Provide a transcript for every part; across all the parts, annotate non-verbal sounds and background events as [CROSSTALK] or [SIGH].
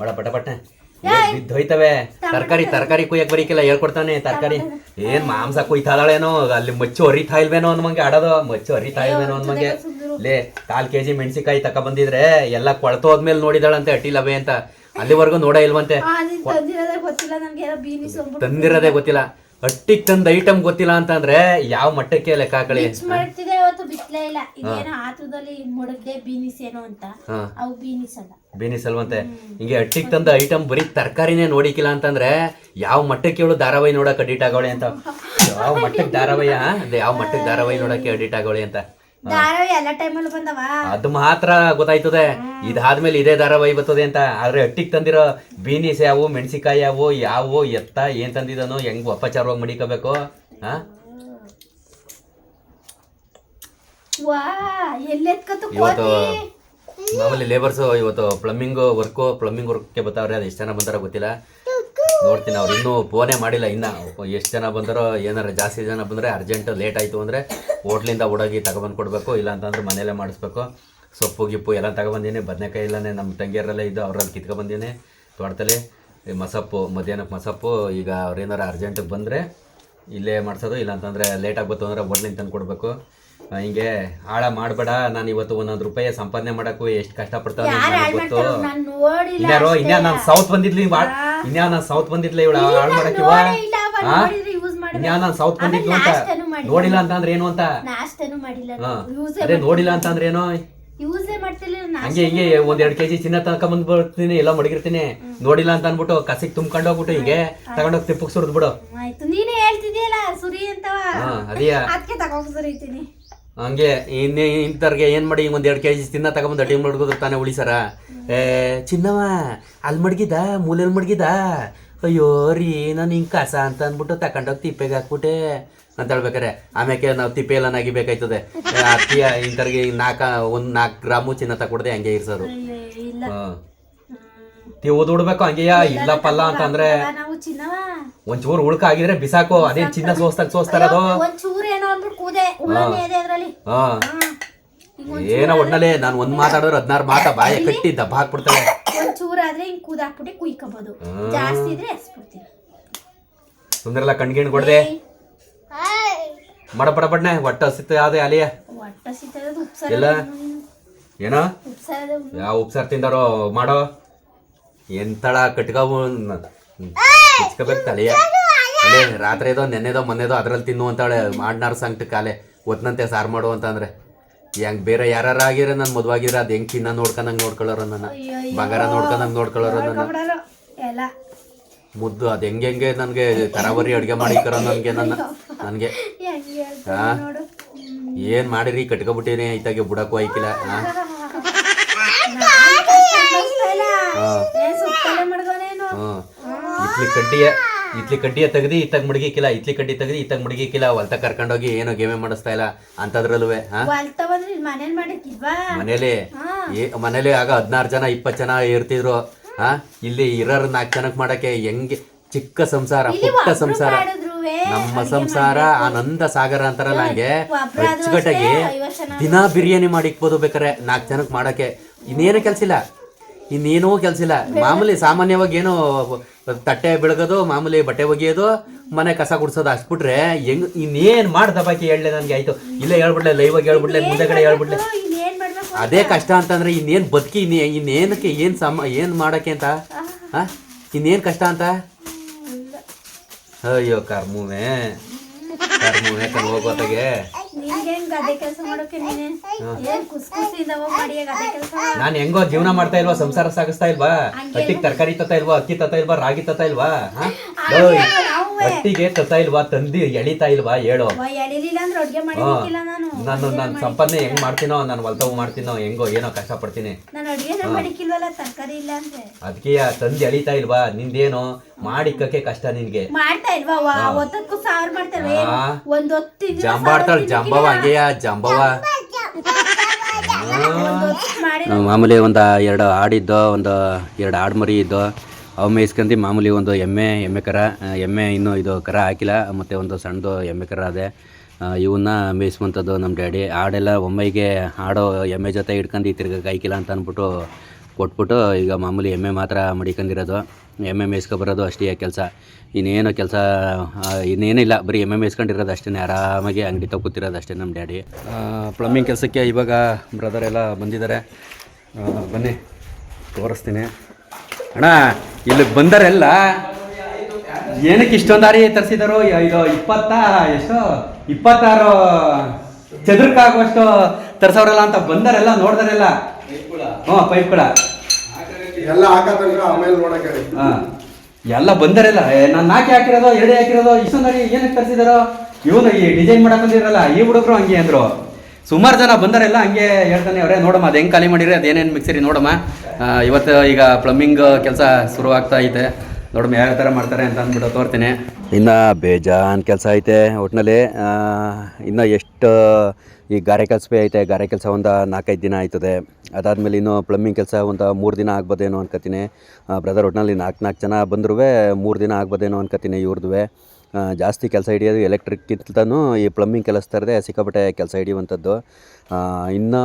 ಬಡ ಪಟ ಪಟ್ನೆ. ಬಿದ್ದು ಹೋಯ್ತವೆ? ತರಕಾರಿ ತರಕಾರಿ ಕುಯ್ಯಕ್ ಬರೀಕಿಲ್ಲ ಹೇಳ್ಕೊಡ್ತಾನೆ ತರಕಾರಿ. ಏನ್ ಮಾಂಸ ಕುಯ್ತಾ ಇದಾಳೇನೋ ಅಲ್ಲಿ ಮಚ್ಚು ಹರಿತಾ ಇಲ್ವೇನೋ ಅನ್ಮಂಗೆ ಆಡೋದು. ಮಚ್ಚು ಹರಿತಾ ಇಲ್ವೇನೋ ಅನ್ಮಂಗೆ ಲೇ ಕಾಲ್ ಕೆಜಿ ಮೆಣಸಿಕಾಯಿ ತಕ ಬಂದಿದ್ರೆ ಎಲ್ಲ ಕೊಳ್ತು ಹೋದ್ಮೇಲೆ ನೋಡಿದಾಳಂತೆ ಅಟ್ಟಿಲ್ಲವೇ ಅಂತ. ಅಲ್ಲಿವರೆಗೂ ನೋಡ ಇಲ್ವಂತೆ. ತಂದಿರೋದೇ ಗೊತ್ತಿಲ್ಲ. ಅಟ್ಟಿಗ್ ತಂದ ಐಟಮ್ ಗೊತ್ತಿಲ್ಲ ಅಂತಂದ್ರೆ ಯಾವ ಮಟ್ಟಕ್ಕೆ ಲೆಕ್ಕ ಹಾಕಳಿ ಮಿಕ್ಸ್ ಅವತ್ತು ಇಲ್ಲ. ಇದೇನೋ ಆತುದಲ್ಲಿ ಮುಡಗ್ದೆ ಬೀನಿಸ್ ಏನೋ ಅಂತ. ಹಾ. ಅವು ಬೀನಿಸ್ ಅಲ್ಲ. ಬೇನಿಸ್ ಅಲ್ವಂತೆ. ಹಿಂಗೆ ಅಟ್ಟಿಗೆ ತಂದ ಐಟಮ್ ಬರೀ ತರಕಾರಿನೇ ನೋಡಿಕಿಲ್ಲ ಅಂತಂದ್ರೆ ಯಾವ ಮಟ್ಟಕ್ಕೆ ಇವಳು ಧಾರಾವಾಹಿ ನೋಡಕ್ ಅಡಿಟ್ ಆಗೋಳೆ ಅಂತ? ಯಾವ ಮಟ್ಟಕ್ಕೆ ಧಾರಾವಾಹಿ ಆ? ಅದೇ ಯಾವ ಮಟ್ಟಕ್ಕೆ ಧಾರಾವಾಹಿ ನೋಡಕ್ಕೆ ಅಡಿಟ್ ಆಗೋಳೆ ಅಂತ? ಧಾರಾವಾಹಿ ಎಲ್ಲ ಟೈಮಲ್ಲಿ ಬಂದವ? ಅದು ಮಾತ್ರ ಗೊತ್ತಾಯ್ತದೆ. ಇದಾದ್ಮೇಲೆ ಇದೇ ಧಾರಾವಾಹಿ ಬರ್ತದೆ ಅಂತ. ಆದ್ರೆ ಅಟ್ಟಿಗೆ ತಂದಿರೋ ಬೀನೀಸ್ ಯಾವು ಮೆಣಸಿಕಾಯಿ ಯಾವು ಯಾವು ಎತ್ತ ಏನ್ ತಂದಿದನು ಹೆಂಗ್ ಅಪಚಾರವಾಗಿ ಮಡಿಕೋಬೇಕು? ಹಾ? ವಾ ಎಲ್ಲೆತ್ಕತ್ತು ಇವತ್ತು ಮಾಮೂಲಿ ಲೇಬರ್ಸ್ ಇವತ್ತು ಪ್ಲಂಬಿಂಗ್ ವರ್ಕು ಪ್ಲಂಬಿಂಗ್ ವರ್ಕ್ಗೆ ಬರ್ತಾವ್ರೆ ಅದು ಎಷ್ಟು ಜನ ಬಂದಾರ ಗೊತ್ತಿಲ್ಲ. ನೋಡ್ತೀನಿ ಅವ್ರು. ಇನ್ನೂ ಫೋನೇ ಮಾಡಿಲ್ಲ ಇನ್ನ. ಎಷ್ಟು ಜನ ಬಂದರೋ ಏನಾರ ಜಾಸ್ತಿ ಜನ ಬಂದರೆ ಅರ್ಜೆಂಟ್ ಲೇಟ್ ಆಯಿತು ಅಂದರೆ ಹೋಟ್ಲಿಂದ ಹುಡುಗಿ ತಗೊಬಂದು ಕೊಡಬೇಕು ಇಲ್ಲ ಅಂತಂದ್ರೆ ಮನೇಲೇ ಮಾಡಿಸ್ಬೇಕು. ಸೊಪ್ಪು ಗಿಪ್ಪು ಎಲ್ಲ ತಗೊಬಂದೀನಿ. ಬದನೆಕಾಯಿ ಇಲ್ಲನೇ ನಮ್ಮ ತಂಗಿಯರಲ್ಲೇ ಇದ್ದು ಅವ್ರಲ್ಲಿ ಕಿತ್ಕೊಬಂದೀನಿ ತೋಟದಲ್ಲಿ. ಮಸಪ್ಪು ಮಧ್ಯಾಹ್ನಕ್ಕೆ ಮಸಪ್ಪು ಈಗ ಅವ್ರೇನಾರ ಅರ್ಜೆಂಟಿಗೆ ಬಂದರೆ ಇಲ್ಲೇ ಮಾಡಿಸೋದು ಇಲ್ಲ ಅಂತಂದರೆ ಲೇಟಾಗಿ ಬಂತು ಅಂದರೆ ಹೋಟ್ಲಿಂದ ತಂದು ಕೊಡಬೇಕು. ಹಿಂಗೆ ಹಾಳ ಮಾಡಬೇಡ. ನಾನು ಇವತ್ತು ಒಂದೊಂದು ರೂಪಾಯಿ ಸಂಪಾದನೆ ಮಾಡೋಕ್ಕೂ ಎಷ್ಟು ಕಷ್ಟಪಡ್ತಾವೆ ಗೊತ್ತು. ಇನ್ಯಾರೋ ಇನ್ಯಾ ನಾನು ಸೌತ್ ಬಂದಿದ್ಲಿ ಇನ್ಯಾ ನಾನು ಸೌತ್ ಬಂದಿದ್ಲ ಇವಳು ಹಾಳು ಮಾಡಕ್ ಇವ? ನೋಡಿಲ್ಲ ಅವ ಯೂಸ್ ಮಾಡಿ ನಾನು ಸೌತ್ ಬಂದಿದ್ಲು ಅಂತ. ನೋಡಿಲ್ಲ ಅಂತ ಅಂದ್ರೆ ಏನು ಅಂತ? ನಾಷ್ಟನು ಮಾಡಿಲ್ಲ. ಯೂಸ್ ಅದೇ ನೋಡಿಲ್ಲ ಅಂತ ಅಂದ್ರೆ ಏನು ಯೂಸೇ ಮಾಡ್ತಿಲ್ಲ ಹಂಗೆ ಹಿಂಗೆ ಒಂದ್ ಎರಡ್ ಕೆಜಿ ಚಿನ್ನ ತನಕ ಬಂದ್ ಬರ್ತೀನಿ ಎಲ್ಲ ಮಡಗಿರ್ತೀನಿ ನೋಡಿಲ್ಲ ಅಂತ ಅನ್ಬಿಟ್ಟು ಕಸಿಗೆ ತುಂಬ್ಕೊಂಡು ಹೋಗ್ಬಿಟ್ಟು ಹಿಂಗೆ ತಗೊಂಡೋಗಿ ತಿಪ್ಪಕ್ ಸುರಿದ್ಬಿಡು. ಆಯ್ತು ನೀನೇ ಹೇಳ್ತಿದ್ಯಲ್ಲ ಸುರಿ ಅಂತವ. ಅದೇ ಅದಕ್ಕೆ ತಗೊಂಡ್ ಸುರಿತೀನಿ. ಹಂಗೆ ಇನ್ನೇ ಇಂಥವ್ರಿಗೆ ಏನು ಮಾಡಿ ಒಂದು ಎರಡು ಕೆ ಜಿ ತಿನ್ನ ತಗೊಂಬಂದು ಅಡಿ ಮಡ್ಗೋದ್ರೆ ತಾನೇ ಉಳಿಸಾರ ಏ ಚಿನ್ನವ ಅಲ್ಲಿ ಮಡಗಿದ ಮೂಲೆಯಲ್ಲಿ ಮಡಗಿದ ಅಯ್ಯೋ ರೀ ನಾನು ಹಿಂಗೆ ಕಸ ಅಂತ ಅಂದ್ಬಿಟ್ಟು ತಗೊಂಡೋಗಿ ತಿಪ್ಪೆಗೆ ಹಾಕ್ಬಿಟ್ಟೆ. ಅಂತ ಹೇಳ್ಬೇಕಾರೆ ಆಮ್ಯಾಕೆ ನಾವು ತಿಪ್ಪೆ ಎಲ್ಲ ನಗಿಬೇಕಾಯ್ತದೆ ಅತ್ತಿಯ ಇಂಥವ್ರಿಗೆ ನಾಲ್ಕು ಒಂದು ನಾಲ್ಕು ಗ್ರಾಮು ಚಿನ್ನ ತಗೊಡ್ದೆ ಹಂಗೆ ಇರ್ಸೋರು. ಹಾಂ. ತೀವ್ ಉಡ್ಬೇಕು ಹಂಗೆಯ? ಇಲ್ಲ ಪಲ್ಲ ಅಂತಂದ್ರೆ ನಾವು ಚಿನ್ನವ. ಒಂಚೂರು ಉಳ್ಕ ಆಗಿದ್ರೆ ಬಿಸಾಕು ಅದೇನ್ ಚಿನ್ನ ಸೋಸ್ತಾಗ ಸೋಸ್ತಾರ ಅದು. ಚೂರು ಏನೋ ಅಂದ್ಬಿಟ್ಟು ಕೂದೆ. ಉಳ್ಳನೆ ಇದೆ ಅದ್ರಲ್ಲಿ. ಹಾ. ಹಾ. ಏನೋ ನಾನು ಒಂದ್ ಮಾತಾಡಿದ್ರೆ ಹದಿನಾರು ಮಾತಾ ಬಾಯ ಕಟ್ಟಿ ದಬ್ಬ ಹಾಕ್ಬಿಡ್ತಾರೆ ಒಂದ್ ಚೂರು ಆದ್ರೆ ಹಿಂಗ್ ಕೂದಾಕ್ಬಿಟ್ಟು ಕುಯ್ಕೋಬಹುದು ಜಾಸ್ತಿ ಇದ್ರೆ ಎಸ್ಬಿಡ್ತೀನಿ. ಸುಂದರಲ್ಲ ಕಣ್ಗಿಣ್ ಕೊಡ್ದೆ. ಮಡ ಪಡ ಪಡ್ನೆ ಒಟ್ಟ ಹಸಿತ್ತು ಯಾವ್ದೇ ಅಲಿಯ. ಒಟ್ಟ ಎಲ್ಲ? ಏನೋ? ಉಪ್ಸಾರದ ಯಾವ ಉಪ್ಸಾರ್ ತಿಂದಾರೋ ಮಾಡೋ. ಎಂತಳ ಕಟ್ಕೋಬೇಕು ತಲೆಯ ಅಲ್ಲೇ ರಾತ್ರಿ ಇದೋ ನೆನ್ನೆದೋ ಮೊನ್ನೆದೋ ಅದ್ರಲ್ಲಿ ತಿನ್ನು ಅಂತಾಳೆ ಮಾಡ್ನಾರ ಸಂಕಟ ಕಾಲೆ. ಒತ್ನಂತೆ ಸಾರು ಮಾಡು ಅಂತಂದ್ರೆ. ಹೆಂಗ್ ಬೇರೆ ಯಾರು ಆಗಿರ ನನ್ ಮದ್ವಾಗಿರ ಅದ್ ಹೆಂಗ್ ಚಿನ್ನ ನೋಡ್ಕೊಂಡಂಗ್ ನೋಡ್ಕೊಳ್ಳೋರು ನನ್ನ. ಬಂಗಾರ ನೋಡ್ಕೊಂಡಂಗ್ ನೋಡ್ಕೊಳ್ಳೋರು ನನ್ನ. ಮುದ್ದು ಅದ್ ಹೆಂಗ್ ಹೆಂಗೆ ನನ್ಗೆ ತರಾವರಿ ಅಡ್ಗೆ ಮಾಡಿಕರೋ ನನ್ಗೆ ನನ್ನ. ನನ್ಗೆ. ಹಾಂ? ಏನ್ ಮಾಡಿರಿ? ಕಟ್ಕೊಬಿಟ್ಟಿನಿ ಐತಾಗೆ ಬುಡಕ್ಕೂ ಐಕಿಲ್ಲ ಹಾಂ. ಹಾ ಏನ್ ಸುತ್ತಲೇ ಮಡ್ಗೋನೇನು ಹ್ಮ್ ಇತ್ಲಿ ಕಡ್ಡಿಯ ಇತ್ಲಿ ಕಡ್ಡಿಯ ತೆಗ್ದಿ ಇತ್ತಾಗ ಮಡಗಿಕ್ಕಿಲ್ಲ ಇತ್ಲಿ ಕಡ್ಡಿ ತೆಗ್ದಿ ಇತ್ತಾಗ ಮಡಗಿಕ್ಕಿಲ್ಲ ಹೊಲ್ತ ಕರ್ಕೊಂಡೋಗಿ ಏನೋ ಗೇಮೆ ಮಾಡಿಸ್ತಾ ಇಲ್ಲ ಅಂತದ್ರಲ್ವೇ ಹಾ? ಮನೇಲಿ ಏ- ಮನೇಲಿ ಆಗ ಹದಿನಾರು ಜನ ಇಪ್ಪತ್ತು ಜನ ಇರ್ತಿದ್ರು ಹಾ? ಇಲ್ಲಿ ಇರೋರ್ ನಾಲ್ಕು ಜನಕ್ಕೆ ಮಾಡಕ್ಕೆ ಹೆಂಗೆ ಚಿಕ್ಕ ಸಂಸಾರ ಪುಟ್ಟ ಸಂಸಾರ. ನಮ್ಮ ಸಂಸಾರ ಆನಂದ ಸಾಗರ ಅಂತಾರಲ್ಲ ಹಂಗೆ? ಹೆಚ್ಚುಗಟ್ಟಾಗಿ ಅಚ್ಚುಕಟ್ಟಾಗಿ ದಿನಾ ಬಿರಿಯಾನಿ ಮಾಡಿಕ್ಬೋದು ಬೇಕಾರೆ ನಾಲ್ಕು ಜನಕ್ಕೆ ಮಾಡಕ್ಕೆ ಇನ್ನೇನು ಕೆಲಸ ಇಲ್ಲ. ಇನ್ನೇನೂ ಕೆಲಸ ಇಲ್ಲ. ಮಾಮೂಲಿ ಸಾಮಾನ್ಯವಾಗಿ ಏನು ತಟ್ಟೆ ಬೆಳಗೋದು ಮಾಮೂಲಿ ಬಟ್ಟೆ ಒಗೆಯೋದು ಮನೆ ಕಸ ಗುಡ್ಸೋದು ಅಷ್ಟು ಬಿಟ್ರೆ ಹೆಂಗ್ ಇನ್ನೇನ್ ಮಾಡ್ದ ಬಾಕಿ ಹೇಳಲೆ ನನ್ಗೆ ಆಯ್ತು. ಇಲ್ಲ ಹೇಳ್ಬಿಡ್ಲೆ ಲೈವ್ ಆಗಿ ಹೇಳ್ಬಿಡ್ಲೆ ಮುಂದೆಗಡೆ ಹೇಳ್ಬಿಡ್ಲೆ ಅದೇ ಕಷ್ಟ ಅಂತಂದ್ರೆ ಇನ್ನೇನ್ ಬದುಕಿ ಇನ್ನೇ ಇನ್ನೇನಕ್ಕೆ ಏನ್ ಸಮ ಏನ್ ಮಾಡಕ್ಕೆ ಅಂತ? ಹಾ ಇನ್ನೇನ್ ಕಷ್ಟ ಅಂತ? ಅಯ್ಯೋ ಕರ್ಮುವೆ. ಕರ್ಮುವೆ ಕರ್ಮ ಹೋಗೋತಾಗೆ ಕೆಲಸ ಮಾಡೋಕೆ ನೀನೆ? ಏನ್ ಕುಸ್ ಕುಸಿಯಿಂದ ಹೋಗಿ ಮಾಡಿ ಗದ್ದೆ ಕೆಲಸ ನಾನ್ ಹೆಂಗೋ ಜೀವನ ಮಾಡ್ತಾ ಇಲ್ವಾ ಸಂಸಾರ ಸಾಗಿಸ್ತಾ ಇಲ್ವಾ? ಹಟ್ಟಿಗೆ ತರಕಾರಿ ತತ್ತ ಇಲ್ವಾ ಅಕ್ಕಿ ತತ್ತ ಇಲ್ವಾ ರಾಗಿ ತತ್ತ ಇಲ್ವಾ? ಹಾ? ಹಟ್ಟಿಗೆ ತತ್ತ ಇಲ್ವಾ ತಂದಿ ಎಳಿತಾ ಇಲ್ವಾ ಹೇಳು. ಎಳಿಲಿಲ್ಲ ಅಂದ್ರೆ ಅಡ್ಗೆ ಮಾಡಿರ್ಲಿಕ್ಕಿಲ್ಲ ನಾನು. ನಾನು ನನ್ನ ಸಂಪಾದನೆ ಹೆಂಗ್ ಮಾಡ್ತೀನೋ ನಾನು ಹೊಲ್ತವ್ ಮಾಡ್ತೀನೋ ಹೆಂಗೋ ಏನೋ ಕಷ್ಟ ಪಡ್ತೀನಿ. ನಾನು ಅಡ್ಗೆನೇ ಮಾಡಿಕ್ಕಿಲ್ವಲ್ಲ ತರಕಾರಿ ಇಲ್ಲ ಅಂದ್ರೆ. ಅದಕ್ಕೆ ತಂದಿ ಎಳಿತಾ ಇಲ್ವಾ ನಿಂದೇನು ಮಾಡಿಕ್ಕೆ ಕಷ್ಟ ನಿನ್ಗೆ. ಮಾಡ್ತಾ ಇಲ್ವಾ ಒತ್ತಕ್ಕೂ ಮಾಡ್ತಾರೆ. ಒಂದ್ ಹೊತ್ತು ಜಂಬಾಡ್ತಾಳ ಜಂಬವ ಹಂಗೆಯ ಜಂಬವ? ಮಾಮೂಲಿ ಒಂದು ಎರಡು ಆಡಿದ್ದೋ ಒಂದು ಎರಡು ಆಡು ಮರಿ ಇದ್ದೋ ಅವು ಮೇಯ್ಸ್ಕೊಂಡು ಮಾಮೂಲಿ ಒಂದು ಎಮ್ಮೆ ಎಮ್ಮೆ ಕರ ಎಮ್ಮೆ ಇನ್ನೂ ಇದು ಕರ ಹಾಕಿಲ್ಲ, ಮತ್ತು ಒಂದು ಸಣ್ಣದು ಎಮ್ಮೆ ಕರ ಅದೇ. ಇವನ್ನ ಮೇಯಿಸ್ಕೊಂಥದ್ದು ನಮ್ಮ ಡ್ಯಾಡಿ. ಆಡೆಲ್ಲ ಒಮ್ಮೆಗೆ ಆಡೋ ಎಮ್ಮೆ ಜೊತೆ ಹಿಡ್ಕೊಂಡು ತಿರ್ಗಕ್ಕೆ ಹಾಕಿಲ್ಲ ಅಂತ ಅಂದ್ಬಿಟ್ಟು ಕೊಟ್ಬಿಟ್ಟು ಈಗ ಮಾಮೂಲಿ ಎಮ್ಮೆ ಮಾತ್ರ ಮಡಿಕೊಂಡಿರೋದು ಎಮ್ಮೆ ಮೇಯಿಸ್ಕೊಬರೋದು ಅಷ್ಟೇ ಕೆಲಸ. ಇನ್ನೇನು ಕೆಲಸ ಇನ್ನೇನಿಲ್ಲ. ಬರೀ ಎಮ್ಮೆ ಮೇಯಿಸ್ಕೊಂಡಿರೋದು ಅಷ್ಟೇ ಆರಾಮಾಗಿ ಅಂಗಡಿ ಕೂತಿರೋದು ಅಷ್ಟೇ ನಮ್ಮ ಡ್ಯಾಡಿ. ಪ್ಲಂಬಿಂಗ್ ಕೆಲಸಕ್ಕೆ ಇವಾಗ ಬ್ರದರ್ ಎಲ್ಲ ಬಂದಿದ್ದಾರೆ. ಬನ್ನಿ, ತೋರಿಸ್ತೀನಿ. ಅಣ್ಣ ಇಲ್ಲಿ ಬಂದರೆಲ್ಲ ಏನಕ್ಕೆ ಇಷ್ಟೊಂದು ದಾರಿ ತರಿಸಿದಾರೋ? ಇದು ಇಪ್ಪತ್ತ ಎಷ್ಟು ಇಪ್ಪತ್ತಾರು ಚದುರ್ಕಾಗುವಷ್ಟು ತರಿಸೋರಲ್ಲ ಅಂತ ಬಂದರೆಲ್ಲ ನೋಡ್ದಾರೆಲ್ಲ. ಹ್ಞೂ ಪೈಪ್ಗಳ ಎಲ್ಲ ಹಾಕತ್ತಂದ್ರೆ ಆಮೇಲೆ ನೋಡಕ್ಕೆ ಹಾಂ ಎಲ್ಲ ಬಂದರೆಲ್ಲ. ನಾನು ನಾಕೆ ಹಾಕಿರೋದು ಎರಡೇ ಹಾಕಿರೋದು ಇಷ್ಟೊಂದು ದಾರಿ ಏನಕ್ಕೆ ತರಿಸಿದಾರೋ? ಇವನು ಈ ಡಿಸೈನ್ ಮಾಡಕ್ಕಂದಿರಲ್ಲ ಈ ಹುಡುಗರು ಹಂಗೆ ಅಂದರು. ಸುಮಾರು ಜನ ಬಂದರೆಲ್ಲ, ಹಂಗೆ ಹೇಳ್ತಾನೆ ಅವರೇ, ನೋಡಮ್ಮ, ಅದು ಹೆಂಗೆ ಖಾಲಿ ಮಾಡಿರಿ ಅದೇನೇನು ಮಿಕ್ಸಿರಿ ನೋಡಮ್ಮ. ಇವತ್ತು ಈಗ ಪ್ಲಮ್ಮಿಂಗ್ ಕೆಲಸ ಶುರು ಆಗ್ತಾ ಐತೆ. ನೋಡಮ್ಮ ಯಾವ ಥರ ಮಾಡ್ತಾರೆ ಅಂತ ಅಂದ್ಬಿಟ್ಟು ತೋರ್ತೀನಿ. ಇನ್ನು ಬೇಜಾನ್ ಕೆಲಸ ಐತೆ ಒಟ್ಟಿನಲ್ಲಿ ಇನ್ನು ಎಷ್ಟು, ಈ ಗಾರೆ ಕೆಲಸ ಐತೆ, ಗಾರೆ ಕೆಲಸ ಒಂದು ನಾಲ್ಕೈದು ದಿನ ಆಯ್ತದೆ. ಅದಾದಮೇಲೆ ಇನ್ನು ಪ್ಲಮ್ಮಿಂಗ್ ಕೆಲಸ ಒಂದು ಮೂರು ದಿನ ಆಗ್ಬೋದೇನೋ ಅನ್ಕೋತೀನಿ ಬ್ರದರ್ ಒಟ್ಟಿನಲ್ಲಿ ನಾಲ್ಕು ನಾಲ್ಕು ಜನ ಬಂದ್ರೂ ಮೂರು ದಿನ ಆಗ್ಬೋದೇನೋ ಅನ್ಕೋತೀನಿ ಇವ್ರದ್ದು ಜಾಸ್ತಿ ಕೆಲಸ ಹಿಡಿಯೋದು ಎಲೆಕ್ಟ್ರಿಕ್ಕಿಂತನೂ ಈ ಪ್ಲಂಬಿಂಗ್ ತರದೆ ಸಿಕ್ಕಾಪಟ್ಟೆ ಕೆಲಸ ಹಿಡಿಯುವಂಥದ್ದು. ಇನ್ನು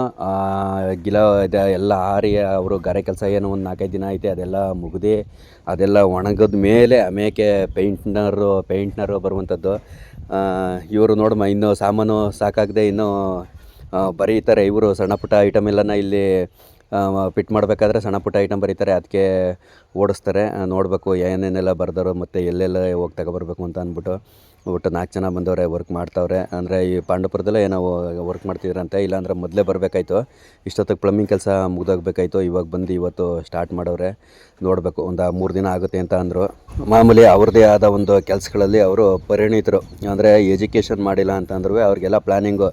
ಗಿಲ ಇದೆ ಎಲ್ಲ ಆರಿ ಅವರು ಗಾರೆ ಕೆಲಸ ಏನು ಒಂದು ನಾಲ್ಕೈದು ದಿನ ಐತೆ ಅದೆಲ್ಲ ಮುಗಿದು, ಅದೆಲ್ಲ ಒಣಗಿದ ಮೇಲೆ ಆಮೇಲೆ ಪೇಂಟ್ನರು ಪೇಂಟ್ನರು ಬರುವಂಥದ್ದು. ಇವರು ನೋಡಮ್ಮ, ಇನ್ನೂ ಸಾಮಾನು ಸಾಕಾಗದೆ ಇನ್ನೂ ಬರೀತಾರೆ ಇವರು ಸಣ್ಣ ಪುಟ್ಟ ಐಟಮ್ ಎಲ್ಲನ ಇಲ್ಲಿ ಫಿಟ್ ಮಾಡಬೇಕಾದ್ರೆ ಸಣ್ಣ ಪುಟ್ಟ ಐಟಮ್ ಬರೀತಾರೆ ಅದಕ್ಕೆ ಓಡಿಸ್ತಾರೆ. ನೋಡಬೇಕು ಏನೇನೆಲ್ಲ ಬರ್ದಾರೋ ಮತ್ತು ಎಲ್ಲೆಲ್ಲ ಹೋಗಿ ತಗೊಬರ್ಬೇಕು ಅಂತ ಅಂದ್ಬಿಟ್ಟು. ಒಟ್ಟು ನಾಲ್ಕು ಜನ ಬಂದವ್ರೆ ವರ್ಕ್ ಮಾಡ್ತಾವ್ರೆ. ಅಂದರೆ ಈ ಪಾಂಡವಪುರದಲ್ಲೇ ಏನೋ ವರ್ಕ್ ಮಾಡ್ತಿದ್ರಂತೆ. ಇಲ್ಲಾಂದ್ರೆ ಮೊದಲೇ ಬರಬೇಕಾಯ್ತು. ಇಷ್ಟೊತ್ತಿಗೆ ಪ್ಲಮ್ಮಿಂಗ್ ಕೆಲಸ ಮುಗ್ದೋಗ್ಬೇಕಾಯ್ತು. ಇವಾಗ ಬಂದು ಇವತ್ತು ಸ್ಟಾರ್ಟ್ ಮಾಡವ್ರೆ. ನೋಡಬೇಕು, ಒಂದು ಮೂರು ದಿನ ಆಗುತ್ತೆ ಅಂತ ಅಂದರು. ಮಾಮೂಲಿ ಅವ್ರದ್ದೇ ಆದ ಒಂದು ಕೆಲಸಗಳಲ್ಲಿ ಅವರು ಪರಿಣಿತರು. ಅಂದರೆ ಎಜುಕೇಷನ್ ಮಾಡಿಲ್ಲ ಅಂತಂದ್ರೂ ಅವ್ರಿಗೆಲ್ಲ ಪ್ಲ್ಯಾನಿಂಗು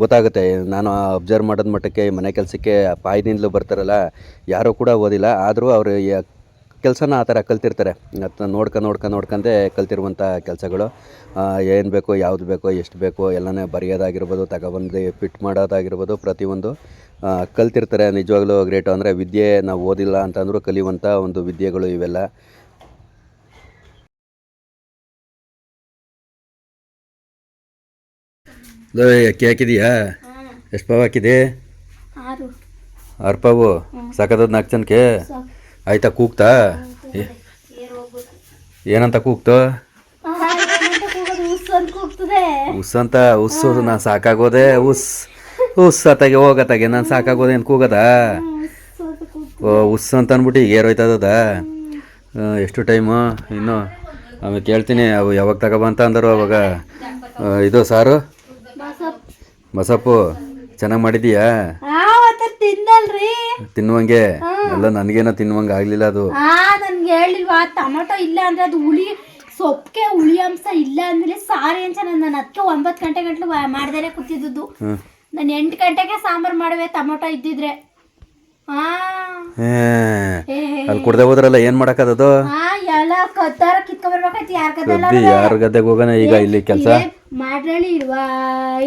ಗೊತ್ತಾಗುತ್ತೆ. ನಾನು ಅಬ್ಸರ್ವ್ ಮಾಡೋದ್ ಮಟ್ಟಕ್ಕೆ ಮನೆ ಕೆಲಸಕ್ಕೆ ಪಾಯದಿಂದಲೂ ಬರ್ತಾರಲ್ಲ, ಯಾರೂ ಕೂಡ ಓದಿಲ್ಲ. ಆದರೂ ಅವರು ಕೆಲಸನ ಆ ಥರ ಕಲ್ತಿರ್ತಾರೆ. ಅದನ್ನ ನೋಡ್ಕ ನೋಡ್ಕ, ನೋಡ್ಕೊಂಡೆ ಕಲ್ತಿರುವಂಥ ಕೆಲಸಗಳು. ಏನು ಬೇಕು, ಯಾವ್ದು ಬೇಕೋ, ಎಷ್ಟು ಬೇಕೋ, ಎಲ್ಲನೇ ಬರೆಯೋದಾಗಿರ್ಬೋದು, ತಗೊಬಂದು ಫಿಟ್ ಮಾಡೋದಾಗಿರ್ಬೋದು, ಪ್ರತಿಯೊಂದು ಕಲ್ತಿರ್ತಾರೆ. ನಿಜವಾಗ್ಲೂ ಗ್ರೇಟು ಅಂದರೆ ವಿದ್ಯೆ ನಾವು ಓದಿಲ್ಲ ಅಂತಂದ್ರೂ ಕಲಿಯುವಂಥ ಒಂದು ವಿದ್ಯೆಗಳು ಇವೆಲ್ಲ. ಅಕ್ಕಿ ಹಾಕಿದೀಯಾ? ಎಷ್ಟು ಪಾವು ಹಾಕಿದೆ? ಆರು. ಪಾವು? ಸಾಕದ ನಾಲ್ಕು ಜನಕ್ಕೆ? ಆಯ್ತಾ ಕೂಗ್ತಾ? ಏನಂತ ಕೂಗ್ತು? ಉಸ್ ಅಂತ ಉಸ್ಸು ನಾ ಸಾಕಾಗೋದೆ? ಉಸ್. ಉಸ್ ಅತ್ತಾಗೆ ಹೋಗತ್ತಾಗೆ ನಾನು ಸಾಕಾಗೋದೆ ಅಂತ ಕೂಗದ? ಓ ಉಸ್ ಅಂತ ಅಂದ್ಬಿಟ್ಟು ಈಗ ಏರೋಯ್ತದ ಎಷ್ಟು ಟೈಮು? ಇನ್ನು ಆಮೇಲೆ ಕೇಳ್ತೀನಿ ಅವು ಯಾವಾಗ ತಗೋಬಂತ ಅಂದರು ಅವಾಗ. ಇದು ಸಾರು? ಮಸಪ್ಪು ಚೆನ್ನಾಗಿ ಮಾಡಿದೀಯಾ? ತಿಂದಲ್ರಿ. ತಿನ್ನುವಂಗೆ? ಎಲ್ಲ ನನಗೇನೋ ತಿನ್ನುವಂಗ ಆಗ್ಲಿಲ್ಲ ಅದು. ಆ ನನ್ಗೆ ಹೇಳಿಲ್ವಾ ಟೊಮೊಟೊ ಇಲ್ಲ ಅಂದ್ರೆ ಅದು ಹುಳಿ ಸೊಪ್ಪಿಗೆ ಹುಳಿ ಅಂಶ ಇಲ್ಲ ಅಂದ್ರೆ ಸಾರಿ ಅಂತ ನಾನು ಅದಕ್ಕೆ ಒಂಬತ್ತು ಗಂಟೆ ಗಂಟ್ಲು ಮಾಡ್ದೇನೆ ಕೂತಿದ್ದು ನಾನು ಎಂಟು ಗಂಟೆಗೆ ಸಾಂಬಾರು ಮಾಡುವೆ ಟೊಮೊಟೊ ಇದ್ದಿದ್ರೆ. ಅಲ್ಲಿ ಕುಡ್ದೆ ಹೋದ್ರಲ್ಲ ಏನು ಮಾಡೋಕ್ಕದದು ಎಲ್ಲ ಕಿತ್ಕೊಬರ್ಬೇಕಾಯ್ತು ಯಾರ ಗದ್ದೆಗೆ ಹೋಗೋಣ ಈಗ ಇಲ್ಲಿ ಕೆಲಸ? ಮಾಡ್ರಳ್ಳಿ ಇಲ್ವಾ?